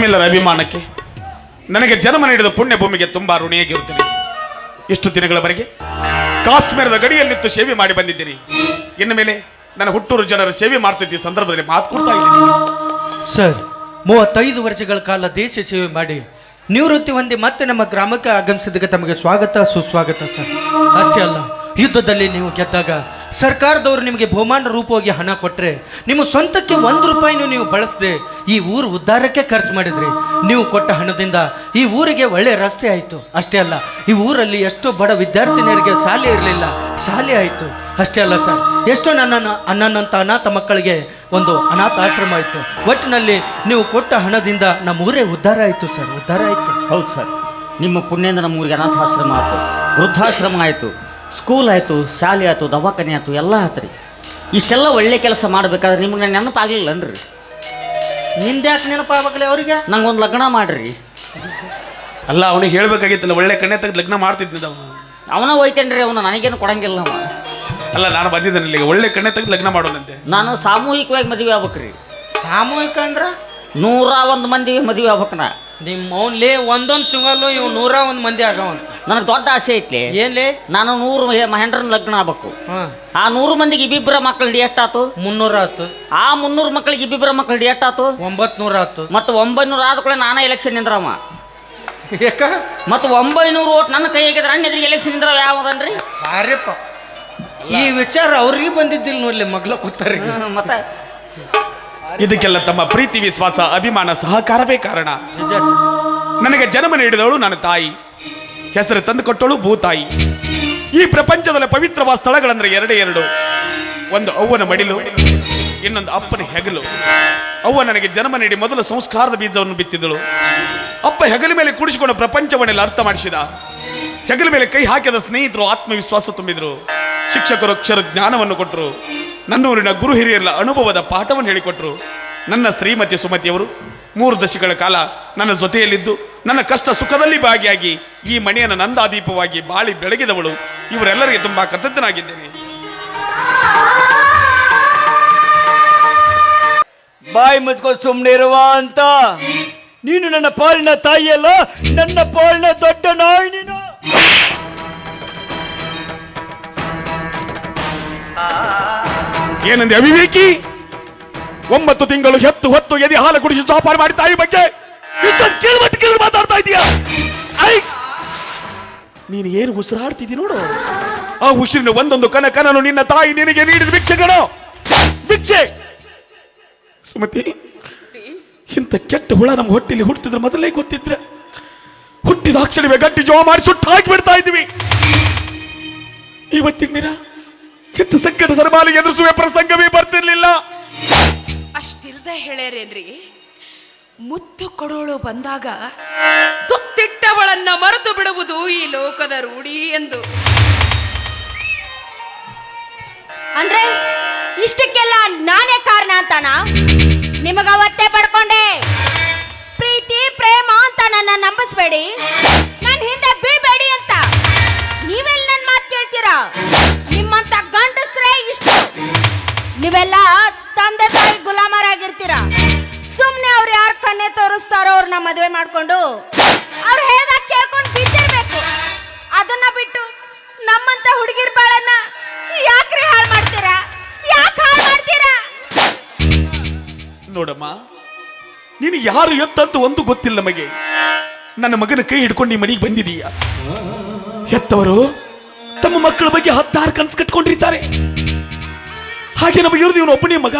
ನಿಮ್ಮೆಲ್ಲರ ಅಭಿಮಾನಕ್ಕೆ ನನಗೆ ಜನ್ಮ ನೀಡಿದ ಪುಣ್ಯ ಭೂಮಿಗೆ ತುಂಬಾ ಋಣಿಯಾಗಿರುತ್ತೇನೆ. ಇಷ್ಟು ದಿನಗಳವರೆಗೆ ಕಾಶ್ಮೀರದ ಗಡಿಯಲ್ಲಿತ್ತು ಸೇವೆ ಮಾಡಿ ಬಂದಿದ್ದೀನಿ. ಇನ್ನು ಮೇಲೆ ನನ್ನ ಹುಟ್ಟೂರು ಜನರ ಸೇವೆ ಮಾಡ್ತಿದ್ದ ಸಂದರ್ಭದಲ್ಲಿ ಮಾತು ಕೊಡ್ತಾ ಇದ್ದೀನಿ. ಸರ್ ಮೂವತ್ತೈದು ವರ್ಷಗಳ ಕಾಲ ದೇಶ ಸೇವೆ ಮಾಡಿ ನಿವೃತ್ತಿ ಹೊಂದಿ ಮತ್ತೆ ನಮ್ಮ ಗ್ರಾಮಕ್ಕೆ ಆಗಮಿಸಿದ್ದಕ್ಕೆ ತಮಗೆ ಸ್ವಾಗತ, ಸುಸ್ವಾಗತ ಸರ್ ಅಷ್ಟೇ ಅಲ್ಲ, ಯುದ್ಧದಲ್ಲಿ ನೀವು ಗೆದ್ದಾಗ ಸರ್ಕಾರದವರು ನಿಮಗೆ ಬಹುಮಾನ ರೂಪವಾಗಿ ಹಣ ಕೊಟ್ಟರೆ ನಿಮ್ಮ ಸ್ವಂತಕ್ಕೆ ಒಂದು ರೂಪಾಯಿನೂ ನೀವು ಬಳಸದೆ, ಈ ಊರು ಉದ್ಧಾರಕ್ಕೆ ಖರ್ಚು ಮಾಡಿದ್ರಿ. ನೀವು ಕೊಟ್ಟ ಹಣದಿಂದ ಈ ಊರಿಗೆ ಒಳ್ಳೆ ರಸ್ತೆ ಆಯಿತು. ಅಷ್ಟೇ ಅಲ್ಲ, ಈ ಊರಲ್ಲಿ ಎಷ್ಟೋ ಬಡ ವಿದ್ಯಾರ್ಥಿನಿಯರಿಗೆ ಶಾಲೆ ಇರಲಿಲ್ಲ. ಶಾಲೆ ಆಯಿತು. ಅಷ್ಟೇ ಅಲ್ಲ ಸರ್, ಎಷ್ಟೋ ನನ್ನ ಅನ್ನನಂತ ಅನಾಥ ಮಕ್ಕಳಿಗೆ ಒಂದು ಅನಾಥ ಆಶ್ರಮ ಆಯಿತು. ಒಟ್ಟಿನಲ್ಲಿ ನೀವು ಕೊಟ್ಟ ಹಣದಿಂದ ನಮ್ಮ ಊರೇ ಉದ್ಧಾರ ಆಯಿತು ಸರ್, ಉದ್ಧಾರ ಆಯಿತು. ಹೌದು ಸರ್, ನಿಮ್ಮ ಪುಣ್ಯದಿಂದ ನಮ್ಮ ಊರಿಗೆ ಅನಾಥಾಶ್ರಮ ಆಯಿತು. ವೃದ್ಧಾಶ್ರಮ ಆಯಿತು. ಸ್ಕೂಲ್ ಆಯಿತು ಶಾಲೆ ಆಯಿತು ದವಾಖಾನೆ ಆಯಿತು ಎಲ್ಲ ಆಯ್ತು ರೀ ಇಷ್ಟೆಲ್ಲ ಒಳ್ಳೆ ಕೆಲಸ ಮಾಡಬೇಕಾದ್ರೆ ನಿಮಗೆ ನಾನು ನಿಂದ ಯಾಕೆ ನೆನಪಾಗಲೇ ಅವರಿಗೆ? ನಂಗೊಂದು ಲಗ್ನ ಮಾಡ್ರಿ. ಅಲ್ಲ ಅವನಿಗೆ ಹೇಳ್ಬೇಕಾಗಿತ್ತಲ್ಲ ಒಳ್ಳೆ ಕಣ್ಣೆ ತೆಗೆದು ಲಗ್ನ ಮಾಡ್ತಿದ್ನಿದ್ದ ಅವನು ಅವನ ಹೋಯ್ತೇನ್ರಿ ಅವನು ನನಗೇನು ಕೊಡಂಗಿಲ್ಲ ಅವ. ಅಲ್ಲ ನಾನು ಬಂದಿದ್ದೇನೆ ಇಲ್ಲಿಗೆ. ಒಳ್ಳೆ ಕಣ್ಣೆ ತೆಗೆದು ಲಗ್ನ ಮಾಡೋದಂತೆ ನಾನು ಸಾಮೂಹಿಕವಾಗಿ ಮದುವೆ ಆಗ್ಬೇಕ್ರಿ. ಸಾಮೂಹಿಕ ಅಂದ್ರೆ? ನೂರ ಒಂದು ಮಂದಿ ಮದುವೆ ಆಗ್ಬೇಕು ನಾ. ನಿಮ್ಮ ಓನ್ಲಿ ಒಂದೊಂದು ಸಿಂಗಲ್ಲು ಇವ್ ನೂರ ಒಂದು ಮಂದಿ ಆಗವಂತ ನನಗೆ ದೊಡ್ಡ ಆಸೆ ಐತ್ಲಿ. ಏನ್ಲಿ? ನಾನು ನೂರು ಮಹೇಂದ್ರನ ಲಗ್ನ ಆಗ್ಬೇಕು. ಹಾಂ. ಆ ನೂರು ಮಂದಿಗೆ ಇಬ್ಬಿಬ್ಬರ ಮಕ್ಕಳು ಎಷ್ಟಾತು ಮುನ್ನೂರ ಆತು. ಆ ಮುನ್ನೂರು ಮಕ್ಕಳಿಗೆ ಇಬ್ಬಿಬ್ಬರ ಮಕ್ಕಳು ಎಷ್ಟಾತು ಒಂಬತ್ತು ನೂರ ಆತು. ಮತ್ತು ಒಂಬೈನೂರು ಆದ ಕೂಡ ನಾನೇ ಎಲೆಕ್ಷನ್ ನಿಂದ್ರಮ್ಮ ಯಾಕ? ಮತ್ತು ಒಂಬೈನೂರು ಓಟ್ ನನ್ನ ಕೈಯಾಗಿದ್ರೆ ಅಣ್ಣ ಎದುರಿಗೆ ಎಲೆಕ್ಷನ್ ನಿಂದ್ರ ಯಾವ್ದನ್ರಿ? ಭಾರಿಪ್ಪ ಈ ವಿಚಾರ ಅವ್ರಿಗೆ ಬಂದಿದ್ದಿಲ್ಲ ನೋಡ್ಲಿ ಮಗ್ಲ ಕೂತಾರಿಗೆ. ಮತ್ತೆ? ಇದಕ್ಕೆಲ್ಲ ತಮ್ಮ ಪ್ರೀತಿ ವಿಶ್ವಾಸ ಅಭಿಮಾನ ಸಹಕಾರವೇ ಕಾರಣ. ನನಗೆ ಜನ್ಮ ನೀಡಿದವಳು ನನ್ನ ತಾಯಿ. ಹೆಸರು ತಂದು ಕೊಟ್ಟಳು ಭೂತಾಯಿ ಈ ಪ್ರಪಂಚದಲ್ಲಿ ಪವಿತ್ರವಾದ ಸ್ಥಳಗಳಂದ್ರೆ ಎರಡೇ ಎರಡು. ಒಂದು ಅವ್ವನ ಮಡಿಲು ಇನ್ನೊಂದು ಅಪ್ಪನ ಹೆಗಲು. ಅವ್ವ ನನಗೆ ಜನ್ಮ ನೀಡಿ ಮೊದಲು ಸಂಸ್ಕಾರದ ಬೀಜವನ್ನು ಬಿತ್ತಿದಳು. ಅಪ್ಪ ಹೆಗಲ ಮೇಲೆ ಕುಡಿಸಿಕೊಂಡು ಪ್ರಪಂಚವನ್ನೆಲ್ಲ ಅರ್ಥ ಮಾಡಿಸಿದ. ಹೆಗಲ ಮೇಲೆ ಕೈ ಹಾಕಿದ ಸ್ನೇಹಿತರು ಆತ್ಮವಿಶ್ವಾಸ ತುಂಬಿದ್ರು. ಶಿಕ್ಷಕರು ಅಕ್ಷರ ಜ್ಞಾನವನ್ನು ಕೊಟ್ಟರು ನನ್ನೂರಿನ ಗುರು ಹಿರಿಯರ ಅನುಭವದ ಪಾಠವನ್ನು ಹೇಳಿಕೊಟ್ರು. ನನ್ನ ಶ್ರೀಮತಿ ಸುಮತಿಯವರು ಮೂರು ದಶಕಗಳ ಕಾಲ ನನ್ನ ಜೊತೆಯಲ್ಲಿದ್ದು, ನನ್ನ ಕಷ್ಟ ಸುಖದಲ್ಲಿ ಭಾಗಿಯಾಗಿ ಈ ಮನೆಯನ್ನು ನಂದಾದೀಪವಾಗಿ ಬಾಳಿ ಬೆಳಗಿದವಳು. ಇವರೆಲ್ಲರಿಗೆ ತುಂಬಾ ಕೃತಜ್ಞನಾಗಿದ್ದೇನೆ. ಬಾಯಿ ಮುಚ್ಕೋ ಸುಮ್ಮನೆ ಇರುವ ಅಂತ. ನೀನು ನನ್ನ ಪಾಲಿನ ತಾಯಿಯಲ್ಲ, ನನ್ನ ಪಾಲಿನ ದೊಡ್ಡ ನಾಯಿ ನೀನು. ಏನಂದೆ ಅವಿವೇಕಿ? ಒಂಬತ್ತು ತಿಂಗಳು ಹೆತ್ತು ಹೊತ್ತು ಎದೆ ಹಾಲು ಕುಡಿಸಿ ಸಾಪಾರ ಮಾಡಿ ತಾಯಿ ಬಗ್ಗೆ ಕೇಳುವಟ್ಟು ಕೇಳಿ ಮಾತಾಡ್ತಾ ಇದೀಯಾ ನೀನು ಏನು ಉಸಿರಾಡ್ತಿದ್ದಿ ನೋಡು? ಆ ಉಸಿರಿನ ಒಂದೊಂದು ಕನ ಕನನು ನಿನ್ನ ತಾಯಿ ನಿನಗೆ ನೀಡಿದ ಭಿಕ್ಷೆಗಳು. ಭಿಕ್ಷೆ! ಸುಮತಿ, ಇಂಥ ಕೆಟ್ಟ ಹುಳ ನಮ್ಮ ಹೊಟ್ಟೆಲಿ ಹುಟ್ಟಿದ್ರೆ ಮೊದಲೇ ಗೊತ್ತಿದ್ರೆ ಹುಟ್ಟಿದ ಅಕ್ಷರವೇ ಗಟ್ಟಿ ಜೋ ಮಾಡಿ ಸುಟ್ಟು ಹಾಕಿ ಬಿಡ್ತಾ ಇದ್ವಿ ಇವತ್ತಿನ ಇಂಥ ಸಂಕಟ ಸರಬಾಲಿ ಎದುರಿಸುವ ಪ್ರಸಂಗವೇ ಬರ್ತಿರ್ಲಿಲ್ಲ. ಅಷ್ಟಿಲ್ದ ಹೇಳ್ಯಾರೇನ್ರಿ? ಮುತ್ತು ಕೊಡೋಳು ಬಂದಾಗ ತುತ್ತಿಟ್ಟವಳನ್ನ ಮರೆತು ಬಿಡುವುದು ಈ ಲೋಕದ ರೂಢಿ ಎಂದು. ಅಂದ್ರೆ ಇಷ್ಟಕ್ಕೆಲ್ಲ ನಾನೇ ಕಾರಣ ಅಂತಾನ? ನಿಮಗ ಅವತ್ತೇ ಪಡ್ಕೊಂಡೆ. ಪ್ರೀತಿ ಪ್ರೇಮ ಅಂತ ನನ್ನ ನಂಬಿಸ್ಬೇಡಿ. ನನ್ನ ಹಿಂದೆ ಬೀಳ್ಬೇಡಿ ಅಂತ. ನೀವೆಲ್ಲ ನನ್ನ ಮಾತು ಕೇಳ್ತೀರಾ? ನಿಮ್ಮಂತ ಗಂಡಸ್ರೇ ಇಷ್ಟು. ನೀವೆಲ್ಲ ತಂದೆ ತಾಯಿ ಗುಲಾಮರಾಗಿರ್ತೀರ? ಸುಮ್ನೆ ಅವ್ರು ಯಾರು ಕಣ್ಣೆ ತೋರಿಸ್ತಾರೋ ಅವ್ರನ್ನ ಮದುವೆ ಮಾಡ್ಕೊಂಡು, ಅವ್ರು ಹೇಳ್ದಾಗ ಕೇಳ್ಕೊಂಡು ಬಿದ್ದಿರ್ಬೇಕು ಅದನ್ನ ಬಿಟ್ಟು ನಮ್ಮಂತ ಹುಡುಗಿರ್ ಬಾಳನ್ನ ಯಾಕ್ರಿ ಹಾಳು ಮಾಡ್ತೀರಾ? ಯಾಕೆ ಹಾಳು ಮಾಡ್ತೀರಾ? ನೋಡಮ್ಮ ನೀನು ಯಾರು ಎತ್ತಂತ ಒಂದು ಗೊತ್ತಿಲ್ಲ ನಮಗೆ. ನನ್ನ ಮಗನ ಕೈ ಹಿಡ್ಕೊಂಡು ನೀ ಮನೆಗೆ ಬಂದಿದೀಯ. ಹೆತ್ತವರು ತಮ್ಮ ಮಕ್ಕಳ ಬಗ್ಗೆ ಹತ್ತಾರು ಕನಸು ಕಟ್ಕೊಂಡಿರ್ತಾರೆ ಹಾಗೆ ನಮಗೆ ಇರೋದು ಇವನು ಒಬ್ಬನೇ ಮಗ,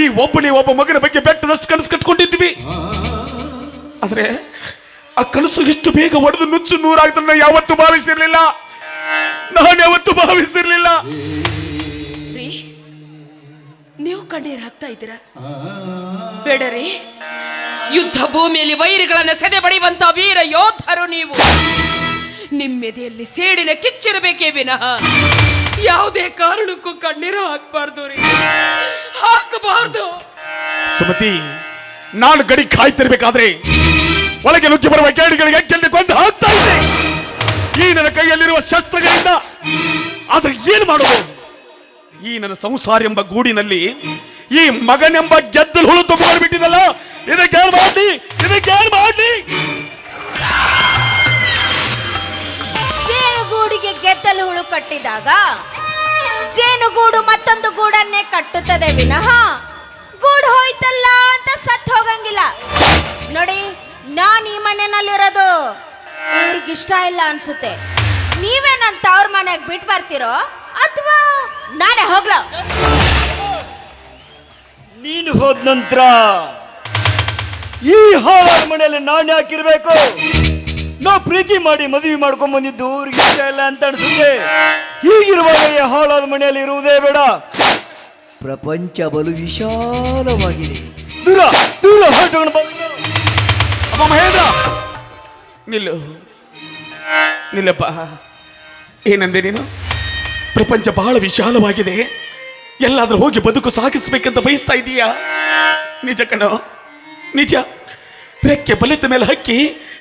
ಈ ಒಬ್ಬನೇ ಒಬ್ಬ ಮಗನ ಬಗ್ಗೆ ಬೆಟ್ಟದಷ್ಟು ಕನಸು ಕಟ್ಕೊಂಡಿದ್ವಿ ಆದ್ರೆ ಆ ಕನಸು ಇಷ್ಟು ಬೇಗ ಒಡೆದು ನುಚ್ಚು ನೂರಾಗ್ತದೆ ಯಾವತ್ತು ಭಾವಿಸಿರ್ಲಿಲ್ಲ. ನಾನು ಯಾವತ್ತು ಭಾವಿಸಿರ್ಲಿಲ್ಲ. ನೀವು ಕಣ್ಣೀರು ಹಾಕ್ತಾ ಇದ್ದೀರಾ? ಬೇಡರಿ, ಯುದ್ಧ ಭೂಮಿಯಲ್ಲಿ ವೈರಿಗಳನ್ನ ಸೆದೆ ಬಡಿಯುವಂತ ವೀರ ಯೋಧರು ನೀವು. ನಿಮ್ಮೆದೆಯಲ್ಲಿ ಸೇಡಿನ ಕಿಚ್ಚಿರಬೇಕೇ ವಿನಃ. ಯಾವುದೇ ಕಾರಣಕ್ಕೂ ಕಣ್ಣೀರು ಹಾಕ್ಬಾರ್ದು ರೀ. ಹಾಕಬಾರ್ದು. ಸುಮತಿ, ನಾನು ಗಡಿ ಕಾಯ್ತಿರ್ಬೇಕಾದ್ರೆ ಒಳಗೆ ನುಗ್ಗಿ ಬರುವ ಕೇಡಿಗಳಿಗೆ ಗೆಲ್ಲಿ ಕೊಂದು ಹಾಕ್ತಾ ಇದ್ದೆ. ಈ ನನ್ನ ಕೈಯಲ್ಲಿರುವ ಶಸ್ತ್ರಗಳಿಂದ. ಆದ್ರೆ ಏನು ಮಾಡೋದು ಈ ನನ್ನ ಸಂಸಾರ ಎಂಬ ಗೂಡಿನಲ್ಲಿ ಈ ಮಗನೆಂಬ ಗೆದ್ದಲು ಹುಳು ತುಂಬಿಕೊಂಡು ಬಿಟ್ಟಿದಲ್ಲ ಇದಕ್ಕೆ ಏನ್ ಮಾಡ್ಲಿ? ಇದಕ್ಕೆ ಏನ್ ಮಾಡ್ಲಿ? ಗೆದ್ದಲು ಹುಳು ಕಟ್ಟಿದಾಗ ಜೇನುಗೂಡು ಮತ್ತೊಂದು ಗೂಡನ್ನೇ ಕಟ್ಟುತ್ತದೆ ವಿನಃ ಗೂಡು ಹೋಯ್ತಲ್ಲ ಅಂತ ಸತ್ ಹೋಗಂಗಿಲ್ಲ. ನೋಡಿ, ನಾನು ಈ ಮನೆಯಲ್ಲಿರೋದು. ಇಷ್ಟ ಇಲ್ಲ ಅನ್ಸುತ್ತೆ. ನೀವೇನಂತ ಅವ್ರ ಮನೆಗೆ ಬಿಟ್ಟು ಬರ್ತಿರೋ ಅಥವಾ ನಾನೇ ಹೋಗ್ಲ? ನೀನು ಹೋದ ನಂತರ ಈ ಹಾಳ ಮನೆಯಲ್ಲಿ ನಾನು ಯಾಕಿರ್ಬೇಕು ನಾವು ಪ್ರೀತಿ ಮಾಡಿ ಮದುವೆ ಮಾಡ್ಕೊಂಡ್ ಬಂದಿದ್ದು ಅವ್ರಿಗೆ ಇಷ್ಟ ಇಲ್ಲ ಅಂತ ಅನ್ಸುತ್ತೆ. ಹೀಗಿರುವಾಗ ಈ ಹಾಳಾದ ಮನೆಯಲ್ಲಿ ಇರುವುದೇ ಬೇಡ. ಪ್ರಪಂಚ ಬಲು ವಿಶಾಲವಾಗಿದೆ. ದೂರ ದೂರ ಹೊರಟುಕೊಂಡು ಬಂದು ಅಪ್ಪ ಮಹೇಂದ್ರ! ನಿಲ್ಲು. ನಿಲ್ಲಪ್ಪ. ಏನಂದೆ ನೀನು? ಪ್ರಪಂಚ ಬಹಳ ವಿಶಾಲವಾಗಿದೆ. ಎಲ್ಲಾದ್ರೂ ಹೋಗಿ ಬದುಕು ಸಾಗಿಸ್ಬೇಕಂತ ಬಯಸ್ತಾ ಇದೀಯಾ? ನಿಜ ಕಣೋ. ನಿಜ. ರೆಕ್ಕೆ ಬಲಿತ ಮೇಲೆ ಹಕ್ಕಿ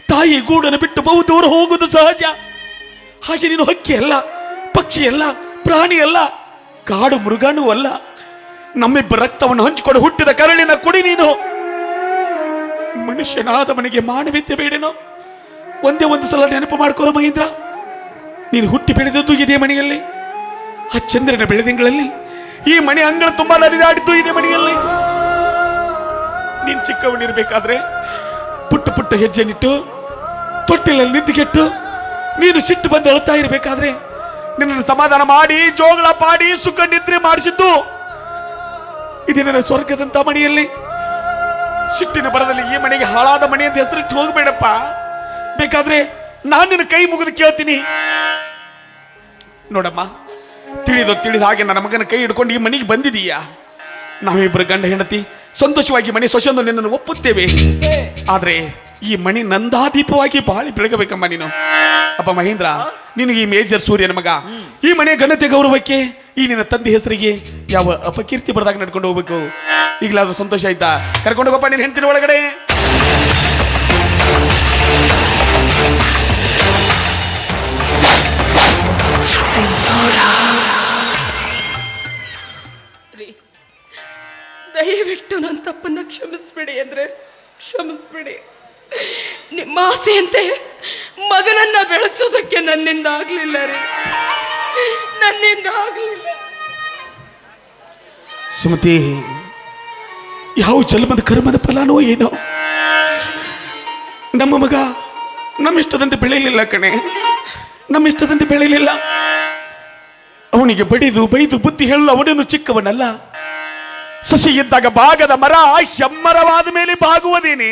ತಾಯಿ ಗೂಡನ್ನು ಬಿಟ್ಟು ಬಹು ದೂರ ಹೋಗುವುದು ಸಹಜ. ಹಾಗೆ ನೀನು ಹಕ್ಕಿ ಅಲ್ಲ, ಪಕ್ಷಿ ಅಲ್ಲ, ಪ್ರಾಣಿ ಅಲ್ಲ, ಕಾಡು ಮೃಗಾನೂ ಅಲ್ಲ. ನಮ್ಮಿಬ್ಬರ ರಕ್ತವನ್ನು ಹಂಚಿಕೊಂಡು ಹುಟ್ಟಿದ ಕರಳಿನ ಕುಡಿ ನೀನು. ಮನುಷ್ಯನಾದವನಿಗೆ ಮಾನವೀಯತೆ ಬೇಡೇನೋ? ಒಂದೇ ಒಂದು ಸಲ ನೆನಪು ಮಾಡ್ಕೋರು ಮಹೇಂದ್ರ. ನೀನು ಹುಟ್ಟಿ ಬೆಳೆದದ್ದು ಇದೇ ಮನೆಯಲ್ಲಿ? ಆ ಚಂದ್ರನ ಬೆಳೆದಿಂಗಳಲ್ಲಿ ಈ ಮನೆ ಅಂಗಳ ತುಂಬಾ ನರಿದಾಡಿದ್ದು ಇದೇ ಮನೆಯಲ್ಲಿ. ನೀನ್ ಚಿಕ್ಕವನಿರ್ಬೇಕಾದ್ರೆ ಪುಟ್ಟ ಪುಟ್ಟ ಹೆಜ್ಜೆ ನಿಟ್ಟು, ತೊಟ್ಟಿಲಲ್ಲಿ ನಿಂತುಗೆಟ್ಟು, ನೀನು ಸಿಟ್ಟು ಬಂದು ಅಳ್ತಾ ಇರಬೇಕಾದ್ರೆ ನಿನ್ನನ್ನು ಸಮಾಧಾನ ಮಾಡಿ, ಜೋಗಳ ಪಾಡಿ, ಸುಖ ನಿದ್ರೆ ಮಾಡಿಸಿದ್ದು ಇದೇ ನನ್ನ ಸ್ವರ್ಗದಂತ ಮನೆಯಲ್ಲಿ ಸಿಟ್ಟಿನ ಬರದಲ್ಲಿ ಈ ಮನೆಗೆ ಹಾಳಾದ ಮನೆ ಅಂತ ಹೆಸರಿಟ್ಟು ಹೋಗಬೇಡಪ್ಪ. ಬೇಕಾದ್ರೆ ನಾನು ನಿನ್ನ ಕೈ ಮುಗಿದು ಕೇಳ್ತೀನಿ. ನೋಡಮ್ಮ, ತಿಳಿದು ತಿಳಿದ ಹಾಗೆ ನನ್ನ ಮಗನ ಕೈ ಹಿಡ್ಕೊಂಡು ಈ ಮನೆಗೆ ಬಂದಿದೀಯಾ? ನಾವಿಬ್ಬರು ಗಂಡ ಹೆಂಡತಿ ಸಂತೋಷವಾಗಿ ಮಣಿ ಸೊಸೆಂದು ನಿನ್ನನ್ನು ಒಪ್ಪುತ್ತೇವೆ. ಆದರೆ ಈ ಮಣಿ ನಂದಾದೀಪವಾಗಿ ಬಾಳಿ ಬೆಳಗಬೇಕಮ್ಮ ನೀನು. ಅಪ್ಪ ಮಹೇಂದ್ರ ನಿನಗೆ ಈ ಮೇಜರ್ ಸೂರ್ಯನ ಮಗ. ಈ ಮನೆ ಘನತೆ ಗೌರವಕ್ಕೆ ಈ ನಿನ್ನ ತಂದೆ ಹೆಸರಿಗೆ ಯಾವ ಅಪಕೀರ್ತಿ ಬರದಾಗ ನಡ್ಕೊಂಡು ಹೋಗ್ಬೇಕು. ಈಗಲಾದ್ರೂ ಸಂತೋಷ ಆಯ್ತಾ? ಕರ್ಕೊಂಡು ಹೋಗಪ್ಪ ನೀನು ಹೆಂಡತಿನ ಒಳಗಡೆ. ರೀ ದಯವಿಟ್ಟು ನನ್ನ ತಪ್ಪನ್ನು ಕ್ಷಮಿಸ್ಬಿಡಿ ಅಂದರೆ ಕ್ಷಮಿಸ್ಬಿಡಿ. ನಿಮ್ಮ ಆಸೆಯಂತೆ ಮಗನನ್ನ ಬೆಳೆಸೋದಕ್ಕೆ ನನ್ನಿಂದ ಆಗಲಿಲ್ಲ ರೀ. ನನ್ನಿಂದ ಆಗಲಿಲ್ಲ. ಸುಮತಿ, ಯಾವ ಜನ್ಮದ ಕರ್ಮದ ಫಲನೋ ಏನೋ? ನಮ್ಮ ಮಗ ನಮ್ಮ ಇಷ್ಟದಂತೆ ಬೆಳೆಯಲಿಲ್ಲ ಕಣೆ. ನಮ್ಮ ಇಷ್ಟದಂತೆ ಬೆಳೆಯಲಿಲ್ಲ. ಅವನಿಗೆ ಬಡಿದು ಬೈದು ಬುದ್ಧಿ ಹೇಳಲು ಅವನನ್ನು ಚಿಕ್ಕವನಲ್ಲ. ಸಸಿ ಇದ್ದಾಗ ಭಾಗದ ಮರ ಹೆಮ್ಮರವಾದ ಮೇಲೆ ಬಾಗುವುದೇನೆ?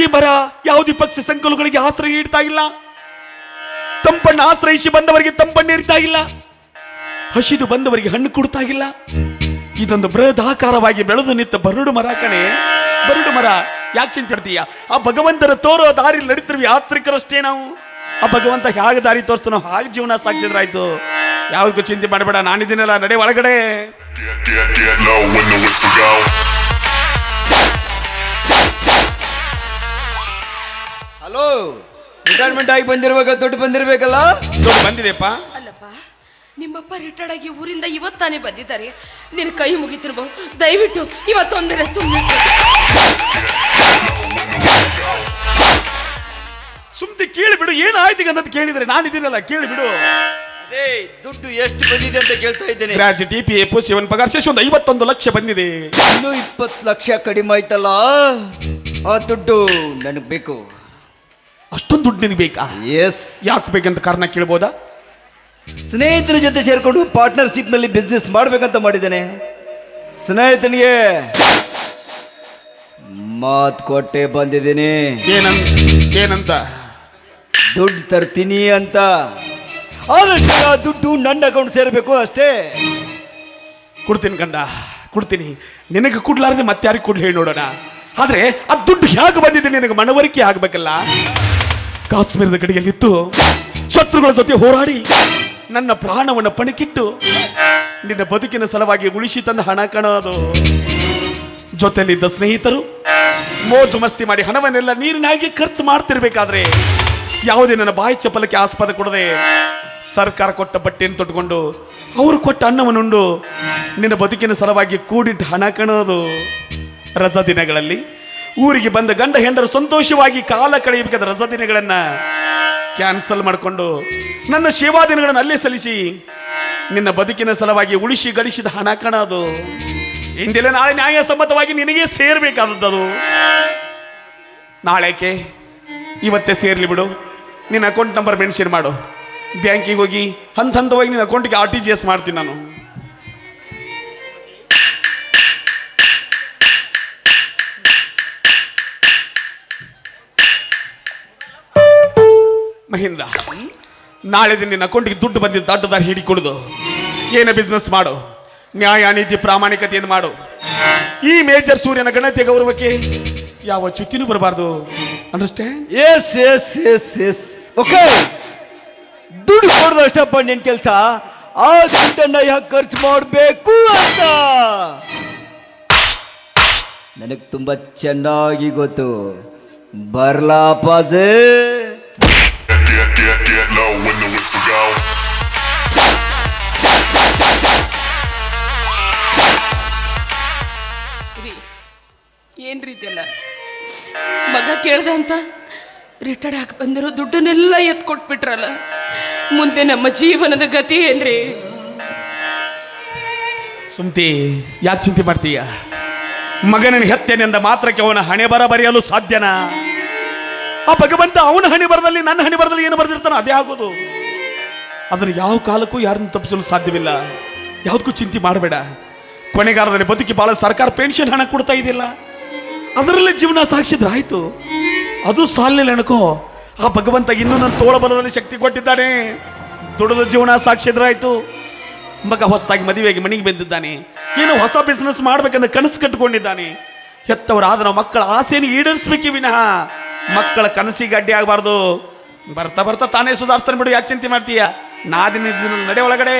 ಈ ಮರ ಯಾವುದೇ ಪಕ್ಷಿ ಸಂಕುಲಗಳಿಗೆ ಆಶ್ರಯ ನೀಡ್ತಾ ಇಲ್ಲ. ತಂಪಣ್ಣ ಆಶ್ರಯಿಸಿ ಬಂದವರಿಗೆ ತಂಪಣ್ಣ ಇರ್ತಾ ಇಲ್ಲ. ಹಸಿದು ಬಂದವರಿಗೆ ಹಣ್ಣು ಕೊಡ್ತಾ ಇಲ್ಲ. ಇದೊಂದು ಬೃಹದಾಕಾರವಾಗಿ ಬೆಳೆದು ನಿಂತ ಬರಡು ಮರ ಕಣೆ. ಬರಡು ಮರ, ಯಾಕೆ ಚಿಂತಿರ್ತೀಯ ಆ ಭಗವಂತನ ತೋರೋ ದಾರಿ ನಡೀತಿರ್ವಿ ಯಾತ್ರಿಕರಷ್ಟೇ ನಾವು. ಆ ಭಗವಂತ ಹೇಗೆ ದಾರಿ ತೋರಿಸ್ತಾನೋ ಹಾಗೆ ಜೀವನ ಸಾಗಿಸಿದ್ರಾಯ್ತು. ಯಾವ್ದಕ್ಕೂ ಚಿಂತೆ ಮಾಡಬೇಡ ನಾನಿದ್ದೀನಲ್ಲ ನಡೆ ಒಳಗಡೆ. ಹಲೋ ರಿಟೈರ್ಮೆಂಟ್ ಆಗಿ ಬಂದಿರ್ಬೇಕ ದುಡ್ಡು ಬಂದಿರ್ಬೇಕಲ್ಲ? ದೊಡ್ಡ ಬಂದಿದೆಪ್ಪ ಅಲ್ಲಪ್ಪ ನಿಮ್ಮಪ್ಪ ರಿಟೈರ್ಡ್ ಆಗಿ ಊರಿಂದ ಇವತ್ತಾನೆ ಬಂದಿದ್ದಾರೆ. ನಿನ್ನ ಕೈ ಮುಗಿತಿರ್ಬೋದು. ದಯವಿಟ್ಟು ಇವತ್ತೊಂದರೆ ಸುಮ್ಮನೆ ಸುಮ್ತಿ ಕೇಳಿ ಬಿಡು ಏನಾಯ್ತು ಈಗ ಅನ್ನೋದು ಕೇಳಿದ್ರೆ ನಾನಿದ್ದೀನಲ್ಲ ಕೇಳಿ ಬಿಡು ಅದೇ ದುಡ್ಡು ಎಷ್ಟು ಬಂದಿದೆ ಅಂತ ಕೇಳ್ತಾ ಇದ್ದೇನೆ. Raj T P F Shivan ಪಗಾರ ಶೇಷ ಒಂದು ಐವತ್ತೊಂದು ಲಕ್ಷ ಬಂದಿದೆ. ಇನ್ನೂ ಇಪ್ಪತ್ತು ಲಕ್ಷ ಕಡಿಮೆ ಆಯ್ತಲ್ಲ? ಆ ದುಡ್ಡು ನನಗೆ ಬೇಕು. ಅಷ್ಟೊಂದು ದುಡ್ಡು ನಿನಗೆ ಬೇಕಾ? ಎಸ್ ಯಾಕೆ ಬೇಕಂತ ಕಾರಣ ಕೇಳ್ಬೋದಾ? ಸ್ನೇಹಿತರ ಜೊತೆ ಸೇರಿಕೊಂಡು ಪಾರ್ಟ್ನರ್ಶಿಪ್ನಲ್ಲಿ ಬಿಸ್ನೆಸ್ ಮಾಡ್ಬೇಕಂತ ಮಾಡಿದ್ದೇನೆ. ಸ್ನೇಹಿತನಿಗೆ ಮಾತು ಕೊಟ್ಟೆ ಬಂದಿದ್ದೀನಿ. ಏನಂತ ಏನಂತ? ದುಡ್ಡು ತರ್ತೀನಿ ಅಂತ. ಆದಷ್ಟು ಆ ದುಡ್ಡು ನನ್ನ ಅಕೌಂಟ್ ಸೇರಬೇಕು ಅಷ್ಟೇ. ಕೊಡ್ತೀನಿ ಗಂಡ, ಕೊಡ್ತೀನಿ. ನಿನಗೆ ಕೊಡ್ಲಾರ್ದೆ ಮತ್ತೆ ಯಾರಿಗೆ ಕೊಡ್ಲಿ ಹೇಳಿ ನೋಡೋಣ. ಆದರೆ ಆ ದುಡ್ಡು ಹೇಗೆ ಬಂದಿದೆ ನಿನಗೆ ಮನವರಿಕೆ ಆಗಬೇಕಲ್ಲ? ಕಾಶ್ಮೀರದ ಕಡೆಯಲ್ಲಿತ್ತು ಶತ್ರುಗಳ ಜೊತೆ ಹೋರಾಡಿ ನನ್ನ ಪ್ರಾಣವನ್ನು ಪಣಕಿಟ್ಟು ನಿನ್ನ ಬದುಕಿನ ಸಲುವಾಗಿ ಉಳಿಸಿ ತಂದ ಹಣ ಕಾಣೋದು. ಜೊತೆಯಲ್ಲಿದ್ದ ಸ್ನೇಹಿತರು ಮೋಜು ಮಸ್ತಿ ಮಾಡಿ ಹಣವನ್ನೆಲ್ಲ ನೀರಿನಾಗಿ ಖರ್ಚು ಮಾಡ್ತಿರ್ಬೇಕಾದ್ರೆ ಯಾವುದೇ ನನ್ನ ಬಾಯಿ ಚಪಲಕ್ಕೆ ಆಸ್ಪದ ಕೊಡದೆ ಸರ್ಕಾರ ಕೊಟ್ಟ ಬಟ್ಟೆಯನ್ನು ತೊಟ್ಕೊಂಡು ಅವರು ಕೊಟ್ಟ ಅನ್ನವನ್ನುಂಡು ನಿನ್ನ ಬದುಕಿನ ಸಲುವಾಗಿ ಕೂಡಿಟ್ಟು ಹಣ ಕಣೋದು. ರಜಾ ದಿನಗಳಲ್ಲಿ ಊರಿಗೆ ಬಂದ ಗಂಡ ಹೆಂಡರು ಸಂತೋಷವಾಗಿ ಕಾಲ ಕಳೆಯಬೇಕಾದ ರಜಾ ದಿನಗಳನ್ನು ಕ್ಯಾನ್ಸಲ್ ಮಾಡಿಕೊಂಡು ನನ್ನ ಸೇವಾ ದಿನಗಳನ್ನು ಅಲ್ಲೇ ಸಲ್ಲಿಸಿ ನಿನ್ನ ಬದುಕಿನ ಸಲುವಾಗಿ ಉಳಿಸಿ ಗಳಿಸಿದ ಹಣ ಕಣ ಅದು ಇಂದಿಲ್ಲ ನಾಳೆ ನ್ಯಾಯಸಮ್ಮತವಾಗಿ ನಿನಗೆ ಸೇರಬೇಕಾದದ್ದು. ನಾಳೆಕೆ ಇವತ್ತೇ ಸೇರ್ಲಿ ಬಿಡು. ನಿನ್ನ ಅಕೌಂಟ್ ನಂಬರ್ ಮೆನ್ಷನ್ ಮಾಡು. ಬ್ಯಾಂಕಿಗೆ ಹೋಗಿ ಹಂತ ಹಂತವಾಗಿ ನಿನ್ನ ಅಕೌಂಟಿಗೆ ಆರ್ ಟಿ ಜಿ ಎಸ್ ಮಾಡ್ತೀನಿ ನಾನು. ಮಹೇಂದ್ರ, ನಾಳೆ ದಿನ ನಿನ್ನ ಅಕೌಂಟಿಗೆ ದುಡ್ಡು ಬಂದಿದ್ದು ದಡ್ಡದಾರ ಹಿಡಿಕೊಡುದು. ಏನೇ ಬಿಸ್ನೆಸ್ ಮಾಡು. ನ್ಯಾಯ, ನೀತಿ, ಪ್ರಾಮಾಣಿಕತೆಯನ್ನು ಮಾಡು. ಈ ಮೇಜರ್ ಸೂರ್ಯನ ಗಣತಿ ಗೌರವಕ್ಕೆ ಯಾವ ಚ್ಯುತಿನೂ ಬರಬಾರ್ದು. Understand yes yes yes yes okay? ದುಡ್ಡು ಕೊಡೋದು ಅಷ್ಟಪ್ಪ ನಿನ್ ಕೆಲಸ. ಆ ದುಡ್ಡನ್ನ ಯಾಕೆ ಖರ್ಚು ಮಾಡಬೇಕು ಅಂತ. ನನಗೆ ತುಂಬ ಚೆನ್ನಾಗಿ ಗೊತ್ತು. ಬರ್ಲಾಪಾಜೆ ಪಾಜೆ Get, get, get, get low when the whistle go. ರೀ ಇದೆಲ್ಲ? ಮಗ ಕೇಳ್ದೆ ಅಂತ? ರಿಟೈರ್ಡ್ ಆಗಿ ಬಂದಿರೋ ದುಡ್ಡನ್ನೆಲ್ಲ ಎತ್ಕೊಟ್ಬಿಟ್ರಲ್ಲ. ಮುಂದೆ ನಮ್ಮ ಜೀವನದ ಗತಿ ಏನ್ರಿ? ಸುಮ್ತಿ, ಯಾಕೆ ಚಿಂತೆ ಮಾಡ್ತೀಯ? ಮಗನನ್ನು ಹೆತ್ತೇನೆಂದ ಮಾತ್ರಕ್ಕೆ ಅವನ ಹಣೆ ಬರ ಬರೆಯಲು ಸಾಧ್ಯನಾ? ಆ ಭಗವಂತ ಅವನ ಹಣೆ ಬರದಲ್ಲಿ, ನನ್ನ ಹಣೆ ಬರದಲ್ಲಿ ಏನು ಬರೆದಿರ್ತಾನೋ ಅದೇ ಆಗೋದು. ಅದನ್ನು ಯಾವ ಕಾಲಕ್ಕೂ ಯಾರನ್ನು ತಪ್ಪಿಸಲು ಸಾಧ್ಯವಿಲ್ಲ. ಯಾವುದಕ್ಕೂ ಚಿಂತೆ ಮಾಡಬೇಡ. ಕೊನೆಗಾಲದಲ್ಲಿ ಬದುಕಿ ಭಾಳ ಸರ್ಕಾರ ಪೆನ್ಷನ್ ಹಣ ಕೊಡ್ತಾ ಇದೆಯಲ್ಲ? ಅದರಲ್ಲೇ ಜೀವನ ಸಾಕ್ಷಿದ್ರಾಯ್ತು ಅದು ಸಾಲಿಲ್ಲ ಅನ್ಕೋ ಆ ಭಗವಂತ ಇನ್ನೂ ನನ್ನ ತೋಳಬಲದಲ್ಲಿ ಶಕ್ತಿ ಕೊಟ್ಟಿದ್ದಾನೆ. ದುಡಿದ ಜೀವನ ಸಾಕ್ಷಿದ್ರಾಯ್ತು ಮಗ ಹೊಸದಾಗಿ ಮದುವೆಗೆ ಮನೆಗೆ ಬಂದಿದ್ದಾನೆ. ಏನು ಹೊಸ ಬಿಸ್ನೆಸ್ ಮಾಡ್ಬೇಕಂದ್ರೆ ಕನಸು ಕಟ್ಟಿಕೊಂಡಿದ್ದಾನೆ. ಹೆತ್ತವರಾದ ಆದ್ರೆ ಮಕ್ಕಳ ಆಸೆಯನ್ನು ಈಡೇರಿಸ್ಬೇಕಿ ವಿನಃ. ಮಕ್ಕಳ ಕನಸಿಗೆ ಅಡ್ಡಿ ಆಗಬಾರ್ದು. ಬರ್ತಾ ಬರ್ತಾ ತಾನೇ ಸುಧಾರಿಸ್ತಾನೆ ಬಿಡು, ಯಾಕೆ ಚಿಂತೆ ಮಾಡ್ತೀಯ? ನಾದಿನ ನಡೆ ಒಳಗಡೆ.